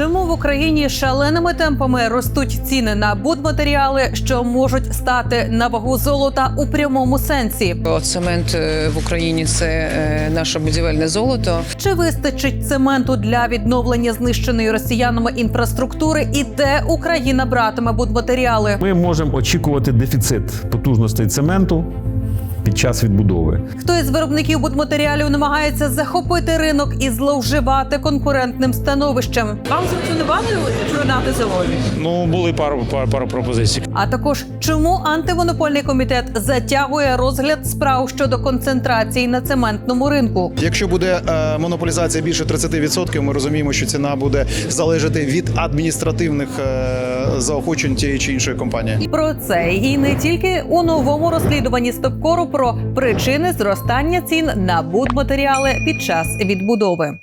Чому в Україні шаленими темпами ростуть ціни на будматеріали, що можуть стати на вагу золота у прямому сенсі? Цемент е, в Україні це е, наше будівельне золото. Чи вистачить цементу для відновлення знищеної росіянами інфраструктури? І де Україна братиме будматеріали? Ми можемо очікувати дефіцит потужностей цементу під час відбудови. Хто із виробників будматеріалів намагається захопити ринок і зловживати конкурентним становищем? Вам запропонували продати завод? Ну, були пару, пару, пару пропозицій. А також чому антимонопольний комітет затягує розгляд справ щодо концентрації на цементному ринку? Якщо буде е, монополізація більше 30%, ми розуміємо, що ціна буде залежати від адміністративних е, заохочень тієї чи іншої компанії. Про це і не тільки у новому розслідуванні Стопкору про причини зростання цін на будматеріали під час відбудови.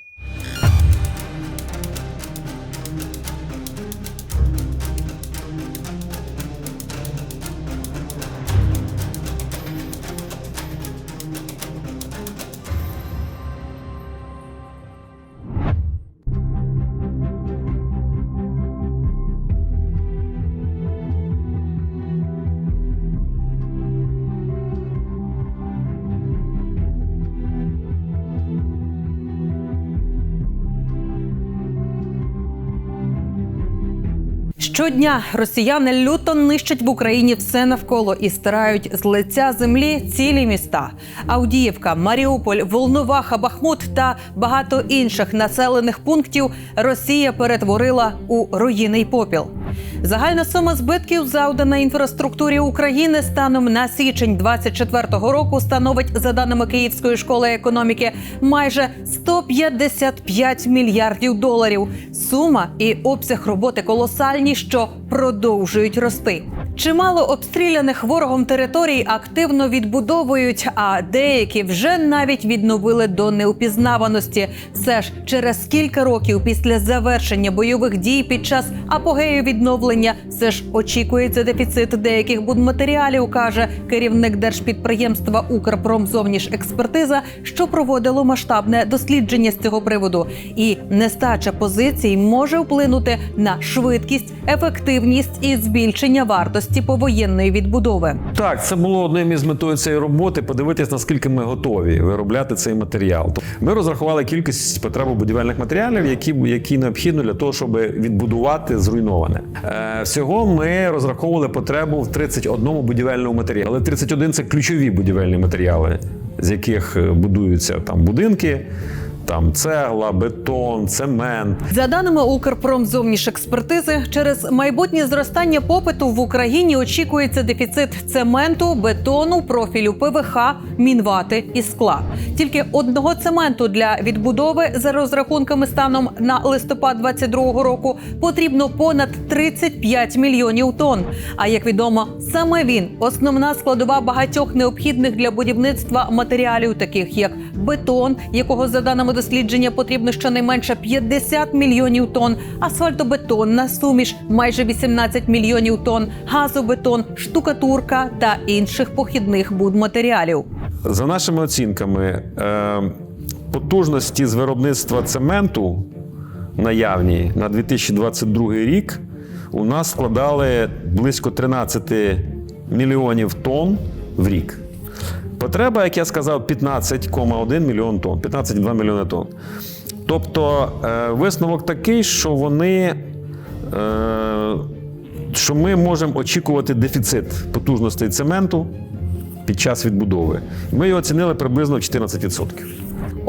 Щодня росіяни люто нищать в Україні все навколо і стирають з лиця землі цілі міста: Авдіївка, Маріуполь, Волноваха, Бахмут та багато інших населених пунктів Росія перетворила у руїний попіл. Загальна сума збитків, завдана інфраструктурі України станом на січень 24-го року, становить за даними Київської школи економіки майже 155 мільярдів доларів. Сума і обсяг роботи колосальні, що продовжують рости. Чимало обстріляних ворогом територій активно відбудовують, а деякі вже навіть відновили до неупізнаваності. Все ж через кілька років після завершення бойових дій під час апогею відновлення все ж очікується дефіцит деяких будматеріалів, каже керівник держпідприємства Укрпромзовніжекспертиза, що проводило масштабне дослідження з цього приводу. І нестача позицій може вплинути на швидкість, ефективність і збільшення вартості повоєнної відбудови. Так, це було одним із метою цієї роботи. Подивитись, наскільки ми готові виробляти цей матеріал. Ми розрахували кількість потребу будівельних матеріалів, які, які необхідно для того, щоб відбудувати зруйноване. Е, всього ми розраховували потребу в 31 будівельному матеріалі. Але 31 – це ключові будівельні матеріали, з яких е, будуються там будинки. Там цегла, бетон, цемент, За даними Укрпромзовнішекспертизи, через майбутнє зростання попиту в Україні очікується дефіцит цементу, бетону, профілю ПВХ, мінвати і скла. Тільки одного цементу для відбудови за розрахунками станом на листопад 22 року потрібно понад 35 мільйонів тонн. А як відомо, саме він основна складова багатьох необхідних для будівництва матеріалів, таких як бетон, якого за даними дослідження потрібно щонайменше 50 мільйонів тонн, асфальтобетонна суміш майже 18 мільйонів тонн, газобетон, штукатурка та інших похідних будматеріалів. За нашими оцінками, е, потужності з виробництва цементу наявні на 2022 рік у нас складали близько 13 мільйонів тонн в рік. Потреба, як я сказав, 15,1 мільйон тонн, 15,2 мільйони тонн. Тобто е, висновок такий, що вони. Е, що ми можемо очікувати дефіцит потужностей цементу під час відбудови. Ми його оцінили приблизно в 14%.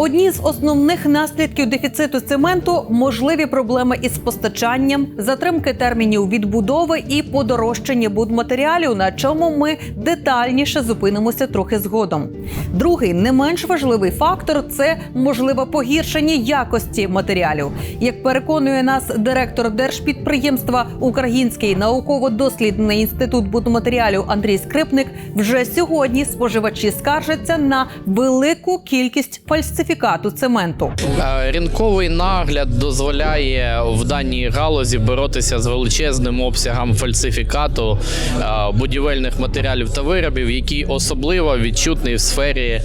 Одні з основних наслідків дефіциту цементу можливі проблеми із постачанням, затримки термінів відбудови і подорожчання будматеріалів, на чому ми детальніше зупинимося трохи згодом. Другий не менш важливий фактор це можливе погіршення якості матеріалів. Як переконує нас директор держпідприємства Український науково-дослідний інститут будматеріалів Андрій Скрипник, вже сьогодні споживачі скаржаться на велику кількість фальсифікацій фальсифікату цементу. Е, Ринковий нагляд дозволяє в даній галузі боротися з величезним обсягом фальсифікату е, будівельних матеріалів та виробів, який особливо відчутний в сфері е,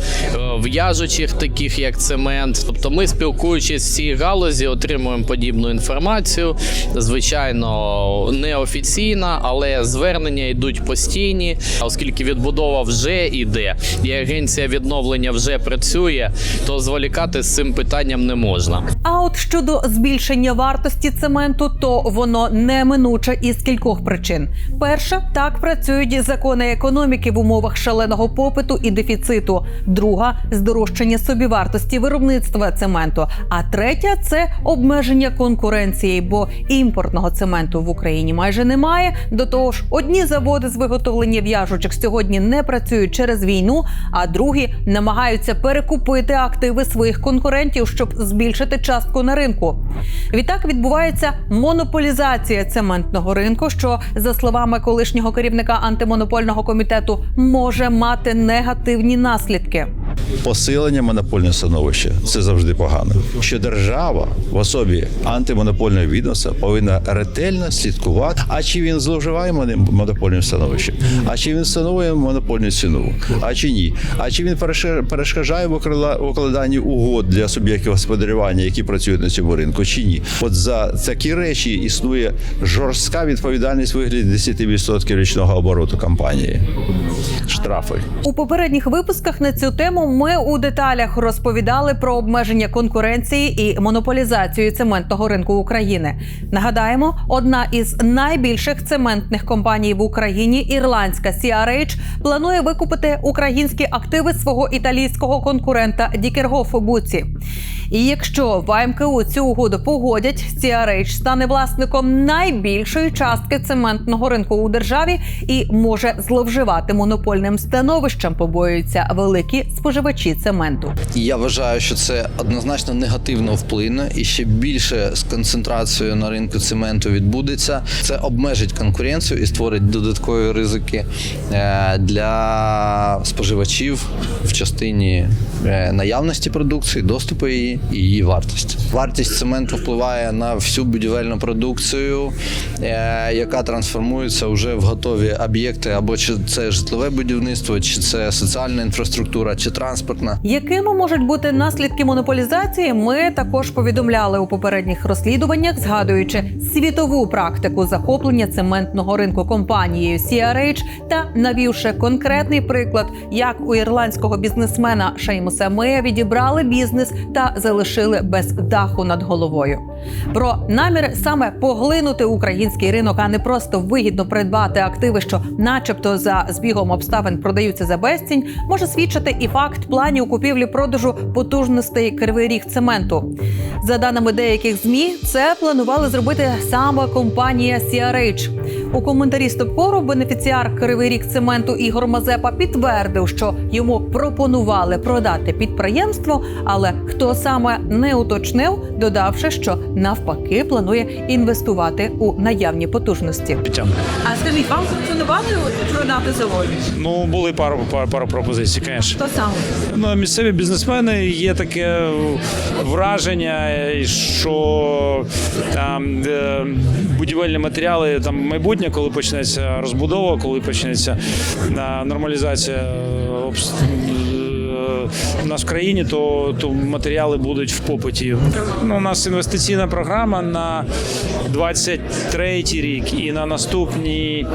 в'яжучих, таких як цемент. Тобто, ми спілкуючись в цій галузі, отримуємо подібну інформацію. Звичайно, неофіційна, але звернення йдуть постійні, оскільки відбудова вже йде, і агенція відновлення вже працює, то зволікати з цим питанням не можна. А от щодо збільшення вартості цементу, то воно неминуче із кількох причин. Перша так працюють закони економіки в умовах шаленого попиту і дефіциту. Друга здорожчання собівартості виробництва цементу. А третя це обмеження конкуренції, бо імпортного цементу в Україні майже немає. До того ж, одні заводи з виготовлення в'яжучих сьогодні не працюють через війну, а другі намагаються перекупити активи своїх конкурентів, щоб збільшити частку на ринку. Відтак відбувається монополізація цементного ринку, що за словами колишнього керівника антимонопольного комітету може мати негативні наслідки. Посилення монопольного становища це завжди погано. Що держава в особі антимонопольного відомства повинна ретельно слідкувати, а чи він зловживає монопольним становищем, а чи він встановлює монопольну ціну, а чи ні, а чи він перешкоджає в укладанні угод для суб'єктів господарювання, які працюють на цьому ринку, чи ні? От за такі речі існує жорстка відповідальність в вигляді 10% річного обороту компанії. Штрафи. У попередніх випусках на цю тему ми у деталях розповідали про обмеження конкуренції і монополізацію цементного ринку України. Нагадаємо, одна із найбільших цементних компаній в Україні, ірландська CRH, планує викупити українські активи свого італійського конкурента Дікергоф Буці. І якщо в АМКУ цю угоду погодять, CRH стане власником найбільшої частки цементного ринку у державі і може зловживати монопольним становищем. Побоюються великі споживачі цементу. Я вважаю, що це однозначно негативно вплине і ще більше з концентрацією на ринку цементу відбудеться. Це обмежить конкуренцію і створить додаткові ризики е, для споживачів в частині е, наявності продукції, доступу її і її вартості. Вартість цементу впливає на всю будівельну продукцію, е, яка трансформується вже в готові об'єкти, або чи це житлове будівництво, чи це соціальна інфраструктура, чи транспортна. Якими можуть бути наслідки монополізації? Ми також повідомляли у попередніх розслідуваннях, згадуючи світову практику захоплення цементного ринку компанією CRH та навівши конкретний приклад, як у ірландського бізнесмена Шеймуса Мея відібрали бізнес та залишили без даху над головою. Про намір саме поглинути український ринок, а не просто вигідно придбати активи, що, начебто, за збігом обставин продаються за безцінь, може свідчити і факт планів купівлі-продажу потужностей кривий ріг цементу. За даними деяких змі, це планували зробити саме компанія CRH. У коментарі Стопкору бенефіціар Кривий ріг цементу Ігор Мазепа підтвердив, що йому пропонували продати підприємство, але хто саме не уточнив, додавши, що навпаки планує інвестувати у наявні потужності. А скажіть, вам пропонували продати завод? Ну, були пару, пару, пару пропозицій, звісно. Хто саме? Ну, місцеві бізнесмени є таке враження, що там е, будівельні матеріали там майбутнє, коли почнеться розбудова, коли почнеться е, нормалізація е, е, у нас в країні, то, то матеріали будуть в попиті. Ну, у нас інвестиційна програма на 23 рік і на наступні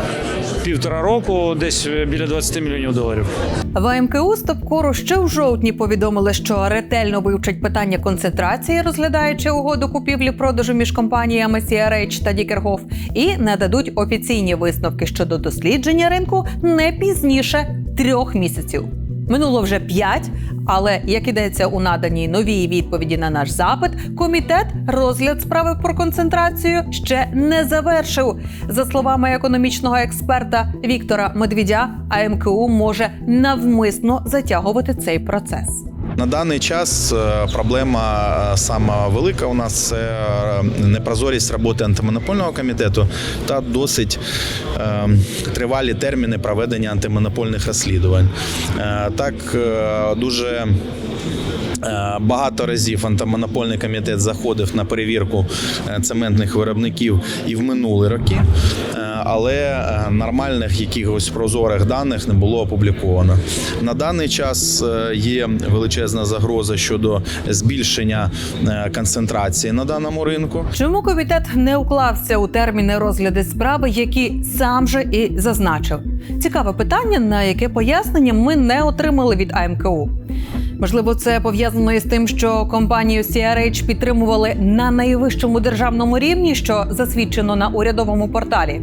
півтора року десь біля 20 мільйонів доларів. В АМКУ Стопкору ще в жовтні повідомили, що ретельно вивчать питання концентрації, розглядаючи угоду купівлі-продажу між компаніями CRH та Дікергоф, і нададуть офіційні висновки щодо дослідження ринку не пізніше трьох місяців. Минуло вже п'ять, але як ідеться у наданій новій відповіді на наш запит, комітет розгляд справи про концентрацію ще не завершив. За словами економічного експерта Віктора Медвідя, АМКУ може навмисно затягувати цей процес. На даний час е, проблема е, сама велика у нас це е, непрозорість роботи антимонопольного комітету та досить тривалі терміни проведення антимонопольних розслідувань. Так дуже Багато разів антимонопольний комітет заходив на перевірку цементних виробників і в минулі роки, але е, нормальних якихось прозорих даних не було опубліковано. На даний час е, є величезна загроза щодо збільшення е, концентрації на даному ринку. Чому комітет не уклався у терміни розгляду справи, які сам же і зазначив? Цікаве питання, на яке пояснення ми не отримали від АМКУ. Можливо, це пов'язано із тим, що компанію CRH підтримували на найвищому державному рівні, що засвідчено на урядовому порталі.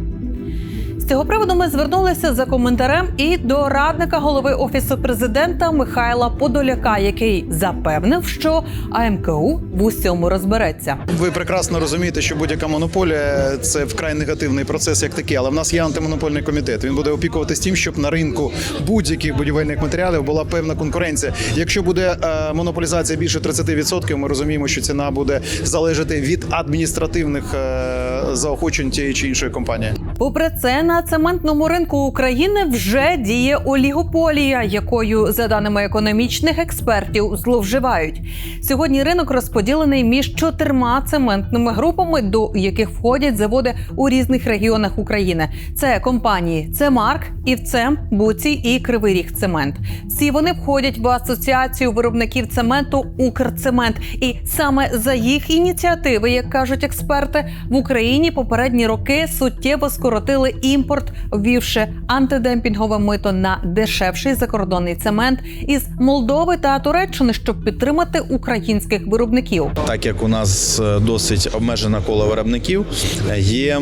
Цього приводу ми звернулися за коментарем і до радника голови офісу президента Михайла Подоляка, який запевнив, що АМКУ в усьому розбереться. Ви прекрасно розумієте, що будь-яка монополія це вкрай негативний процес, як такий. Але в нас є антимонопольний комітет. Він буде опікуватись тим, щоб на ринку будь-яких будівельних матеріалів була певна конкуренція. Якщо буде е, монополізація більше 30%, ми розуміємо, що ціна буде залежати від адміністративних е, заохочень тієї чи іншої компанії. Попри це, на цементному ринку України вже діє олігополія, якою, за даними економічних експертів, зловживають. Сьогодні ринок розподілений між чотирма цементними групами, до яких входять заводи у різних регіонах України. Це компанії Цемарк, Івцем, Буці і Кривий Ріг Цемент. Всі вони входять в асоціацію виробників цементу Укрцемент. І саме за їх ініціативи, як кажуть експерти, в Україні попередні роки суттєво скоротили імпорт, ввівши антидемпінгове мито на дешевший закордонний цемент із Молдови та Туреччини, щоб підтримати українських виробників. Так як у нас е, досить обмежена коло виробників, е, є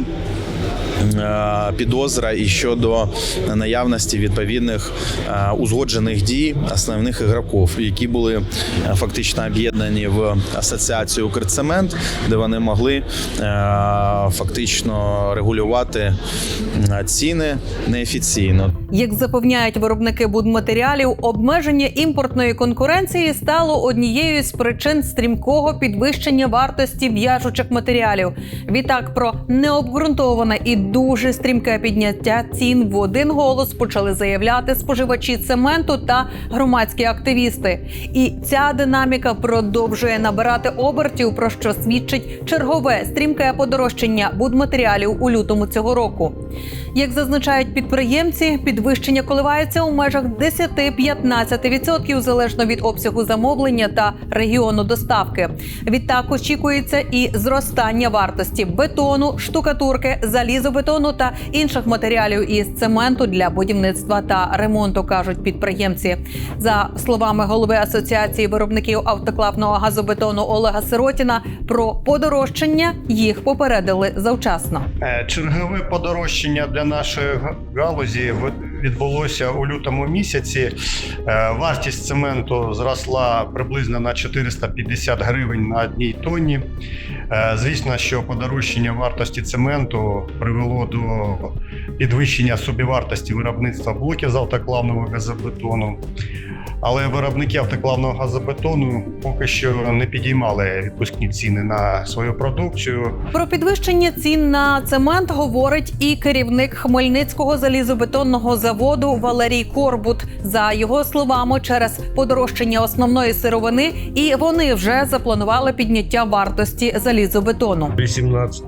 підозра і щодо наявності відповідних е, узгоджених дій основних ігроків, які були е, фактично об'єднані в асоціацію «Укрцемент», де вони могли е, фактично регулювати е, ціни неофіційно. Як запевняють виробники будматеріалів, обмеження імпортної конкуренції стало однією з причин стрімкого підвищення вартості в'яжучих матеріалів. Відтак про необґрунтоване і дуже стрімке підняття цін в один голос почали заявляти споживачі цементу та громадські активісти. І ця динаміка продовжує набирати обертів, про що свідчить чергове стрімке подорожчання будматеріалів у лютому цього року. Як зазначають підприємці, підвищення коливається у межах 10-15% залежно від обсягу замовлення та регіону доставки. Відтак очікується і зростання вартості бетону, штукатурки, залізобетону та інших матеріалів із цементу для будівництва та ремонту, кажуть підприємці. За словами голови асоціації виробників автоклавного газобетону Олега Сиротіна, про подорожчання їх попередили завчасно. Е, Чергове подорожчання для нашої галузі відбулося у лютому місяці. Е, Вартість цементу зросла приблизно на 450 гривень на одній тонні. Е, Звісно, що подорожчання вартості цементу привело до підвищення собівартості виробництва блоків з автоклавного газобетону. Але виробники автоклавного газобетону поки що не підіймали відпускні ціни на свою продукцію. Про підвищення цін на цемент говорить і керівник Хмельницького залізобетонного заводу Валерій Корбут. За його словами, через подорожчання основної сировини, і вони вже запланували підняття вартості залізобетону. 18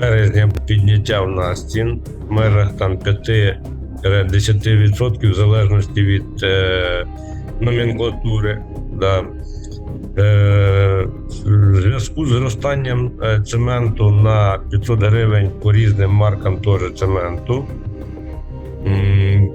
березня підняття в нас цін в межах там 5-10% в залежності від е, номенклатури. Да. Е, в зв'язку з зростанням е, цементу на 500 гривень по різним маркам теж цементу.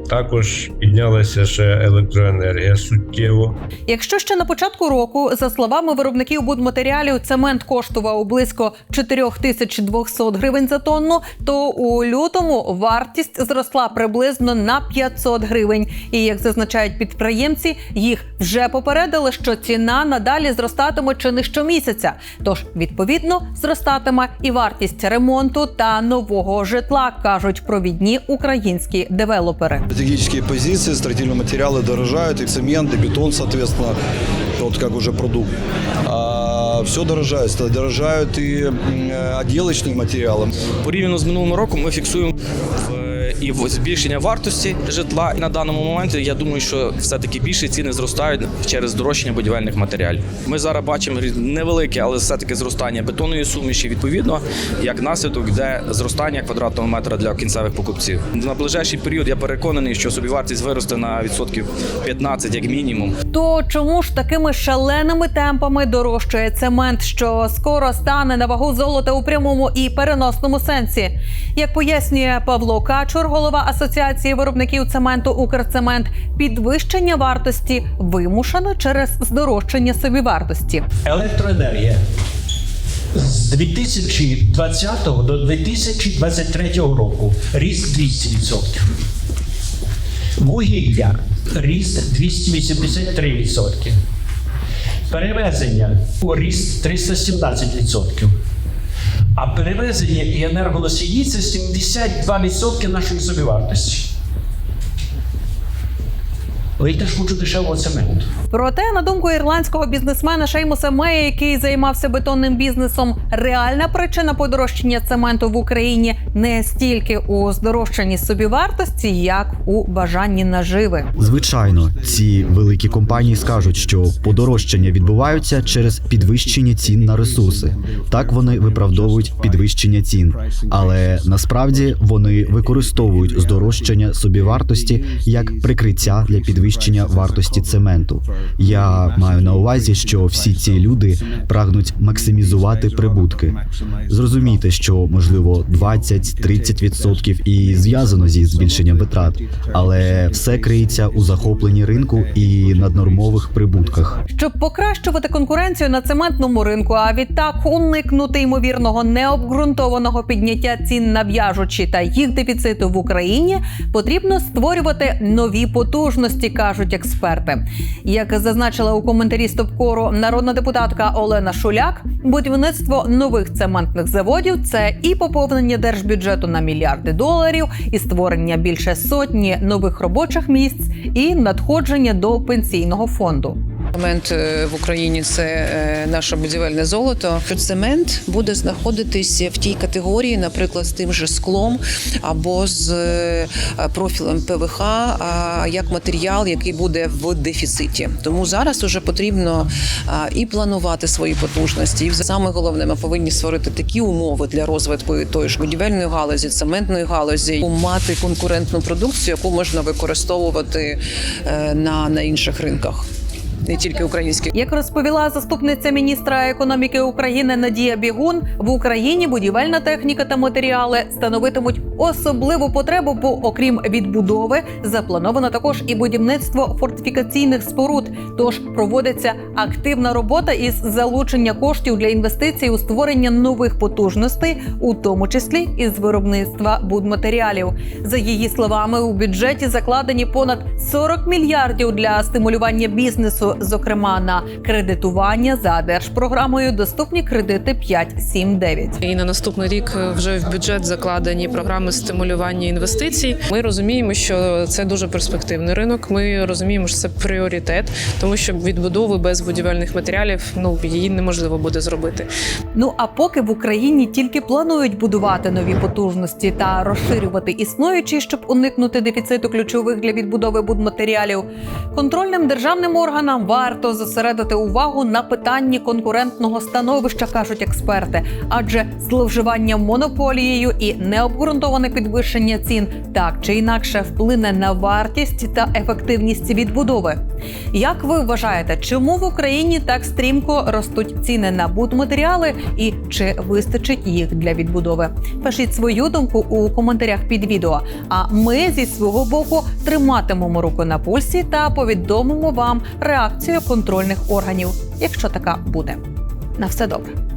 Також піднялася ще електроенергія суттєво. Якщо ще на початку року, за словами виробників будматеріалів, цемент коштував близько 4200 гривень за тонну, то у лютому вартість зросла приблизно на 500 гривень. І як зазначають підприємці, їх вже попередили, що ціна надалі зростатиме чи не щомісяця. Тож відповідно зростатиме і вартість ремонту та нового житла, кажуть провідні українські девелопери Стратегические позиции, строительные материалы дорожают, и цемент, и бетон, соответственно, вот как уже продукт. А все дорожает, ста- дорожают и м, э, отделочные материалы. Порівняно з минулим роком ми фіксуємо в і в- збільшення вартості житла. На даному моменті я думаю, що все-таки більше ціни зростають через здорожчання будівельних матеріалів. Ми зараз бачимо невелике, але все-таки зростання бетонної суміші. Відповідно, як наслідок йде зростання квадратного метра для кінцевих покупців. На ближайший період я переконаний, що собівартість виросте на відсотків 15 як мінімум. То чому ж такими шаленими темпами дорожчає цемент, що скоро стане на вагу золота у прямому і переносному сенсі? Як пояснює Павло Качур, голова асоціації виробників цементу Укрцемент, підвищення вартості вимушено через здорожчання собівартості. електроенергія з 2020 до 2023 року ріст 200%. Вугілля ріст 283%. Перевезення ріст 317%. А перевезення і енергоносії це 72% нашої собівартості. Теж хочу дешевого цементу. Проте, на думку ірландського бізнесмена Шеймуса Мея, який займався бетонним бізнесом, реальна причина подорожчання цементу в Україні не стільки у здорожчанні собівартості, як у бажанні наживи. Звичайно, ці великі компанії скажуть, що подорожчання відбуваються через підвищення цін на ресурси. Так вони виправдовують підвищення цін, але насправді вони використовують здорожчання собівартості як прикриття для підвищення вартості цементу. Я маю на увазі, що всі ці люди прагнуть максимізувати прибутки. Зрозумійте, що можливо 20-30% і зв'язано зі збільшенням витрат, але все криється у захопленні ринку і наднормових прибутках. Щоб покращувати конкуренцію на цементному ринку, а відтак уникнути ймовірного необґрунтованого підняття цін на в'яжучі та їх дефіциту в Україні, потрібно створювати нові потужності, кажуть експерти. Як зазначила у коментарі стопкору народна депутатка Олена Шуляк, будівництво нових цементних заводів це і поповнення держбюджету на мільярди доларів, і створення більше сотні нових робочих місць, і надходження до пенсійного фонду. Цемент е, в Україні це е, наше будівельне золото. Цемент буде знаходитися в тій категорії, наприклад, з тим же склом або з е, профілем ПВХ, як матеріал, який буде в дефіциті. Тому зараз уже потрібно і планувати свої потужності. І саме головне, ми повинні створити такі умови для розвитку тої ж будівельної галузі, цементної галузі, мати конкурентну продукцію, яку можна використовувати на, на інших ринках. Не тільки українські. Як розповіла заступниця міністра економіки України Надія Бігун, в Україні будівельна техніка та матеріали становитимуть особливу потребу, бо окрім відбудови, заплановано також і будівництво фортифікаційних споруд. Тож проводиться активна робота із залучення коштів для інвестицій у створення нових потужностей, у тому числі із виробництва будматеріалів. За її словами, у бюджеті закладені понад 40 мільярдів для стимулювання бізнесу, зокрема на кредитування за держпрограмою Доступні кредити 5.7.9». І на наступний рік вже в бюджет закладені програми стимулювання інвестицій. Ми розуміємо, що це дуже перспективний ринок. Ми розуміємо, що це пріоритет, тому що відбудови без будівельних матеріалів ну її неможливо буде зробити. Ну а поки в Україні тільки планують будувати нові потужності та розширювати існуючі, щоб уникнути дефіциту ключових для відбудови будматеріалів, контрольним державним органам варто зосередити увагу на питанні конкурентного становища, кажуть експерти, адже зловживання монополією і необґрунтоване підвищення цін так чи інакше вплине на вартість та ефективність відбудови. Як ви вважаєте, чому в Україні так стрімко ростуть ціни на будматеріали і чи вистачить їх для відбудови? Пишіть свою думку у коментарях під відео. А ми зі свого боку триматимемо руку на пульсі та повідомимо вам реакцію контрольних органів, якщо така буде. На все добре.